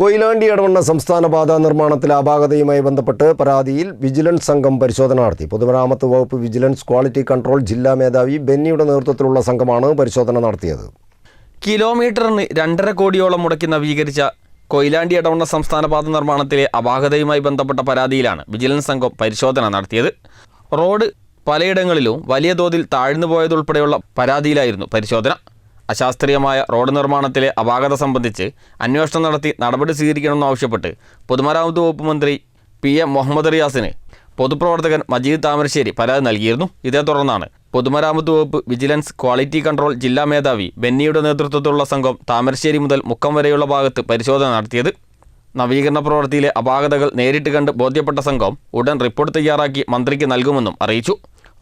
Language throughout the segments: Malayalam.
കൊയിലാണ്ടി ഇടവണ്ണ സംസ്ഥാന പാത നിർമ്മാണത്തിൽ അപാകതയുമായി ബന്ധപ്പെട്ട് പരാതിയിൽ വിജിലൻസ് സംഘം പരിശോധന നടത്തി. പൊതുമരാമത്ത് വകുപ്പ് വിജിലൻസ് ക്വാളിറ്റി കൺട്രോൾ ജില്ലാ മേധാവി ബെന്നിയുടെ നേതൃത്വത്തിലുള്ള സംഘമാണ് പരിശോധന നടത്തിയത്. കിലോമീറ്ററിന് രണ്ടര കോടിയോളം മുടക്കി നവീകരിച്ച കൊയിലാണ്ടി ഇടവണ്ണ സംസ്ഥാന പാത നിർമ്മാണത്തിലെ അപാകതയുമായി ബന്ധപ്പെട്ട പരാതിയിലാണ് വിജിലൻസ് സംഘം പരിശോധന നടത്തിയത്. റോഡ് പലയിടങ്ങളിലും വലിയ തോതിൽ താഴ്ന്നു പോയതുൾപ്പെടെയുള്ള പരാതിയിലായിരുന്നു പരിശോധന. അശാസ്ത്രീയമായ റോഡ് നിർമ്മാണത്തിലെ അപാകത സംബന്ധിച്ച് അന്വേഷണം നടത്തി നടപടി സ്വീകരിക്കണമെന്നാവശ്യപ്പെട്ട് പൊതുമരാമത്ത് വകുപ്പ് മന്ത്രി പി എം മുഹമ്മദ് റിയാസിന് പൊതുപ്രവർത്തകൻ മജീദ് താമരശ്ശേരി പരാതി നൽകിയിരുന്നു. ഇതേ തുടർന്നാണ് പൊതുമരാമത്ത് വകുപ്പ് വിജിലൻസ് ക്വാളിറ്റി കൺട്രോൾ ജില്ലാ മേധാവി ബെന്നിയുടെ നേതൃത്വത്തിലുള്ള സംഘം താമരശ്ശേരി മുതൽ മുക്കം വരെയുള്ള ഭാഗത്ത് പരിശോധന നടത്തിയത്. നവീകരണ പ്രവൃത്തിയിലെ അപാകതകൾ നേരിട്ട് കണ്ട് ബോധ്യപ്പെട്ട സംഘം ഉടൻ റിപ്പോർട്ട് തയ്യാറാക്കി മന്ത്രിക്ക് നൽകുമെന്നും അറിയിച്ചു.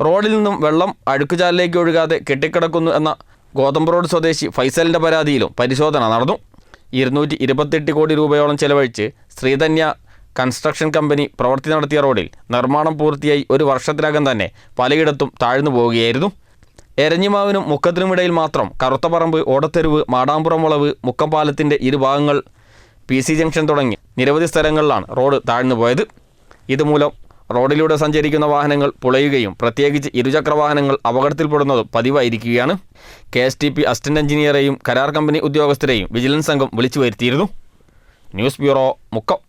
റോഡിൽ നിന്നും വെള്ളം അഴുക്കുചാലിലേക്ക് ഒഴുകാതെ കെട്ടിക്കിടക്കുന്നു എന്ന ഗോതമ്പ് റോഡ് സ്വദേശി ഫൈസലിന്റെ പരാതിയിലും പരിശോധന നടന്നു. ഇരുന്നൂറ്റി ഇരുപത്തെട്ട് കോടി രൂപയോളം ചെലവഴിച്ച് ശ്രീധന്യ കൺസ്ട്രക്ഷൻ കമ്പനി പ്രവൃത്തി നടത്തിയ റോഡിൽ നിർമ്മാണം പൂർത്തിയായി ഒരു വർഷത്തിനകം തന്നെ പലയിടത്തും താഴ്ന്നു പോവുകയായിരുന്നു. എരഞ്ഞിമാവിനും മുക്കത്തിനുമിടയിൽ മാത്രം കറുത്തപറമ്പ് ഓടത്തെരുവ് മാടാമ്പുറം വളവ് മുക്കമ്പാലത്തിന്റെ ഇരുഭാഗങ്ങൾ പി സി ജംഗ്ഷൻ തുടങ്ങി നിരവധി സ്ഥലങ്ങളിലാണ് റോഡ് താഴ്ന്നു പോയത്. ഇതുമൂലം റോഡിലൂടെ സഞ്ചരിക്കുന്ന വാഹനങ്ങൾ പുളയുകയും പ്രത്യേകിച്ച് ഇരുചക്ര വാഹനങ്ങൾ അപകടത്തിൽപ്പെടുന്നതും പതിവായിരിക്കുകയാണ്. K S T P assistant എഞ്ചിനീയറെയും കരാർ കമ്പനി ഉദ്യോഗസ്ഥരെയും വിജിലൻസ് സംഘം വിളിച്ചു വരുത്തിയിരുന്നു ന്യൂസ് ബ്യൂറോ മുക്കം.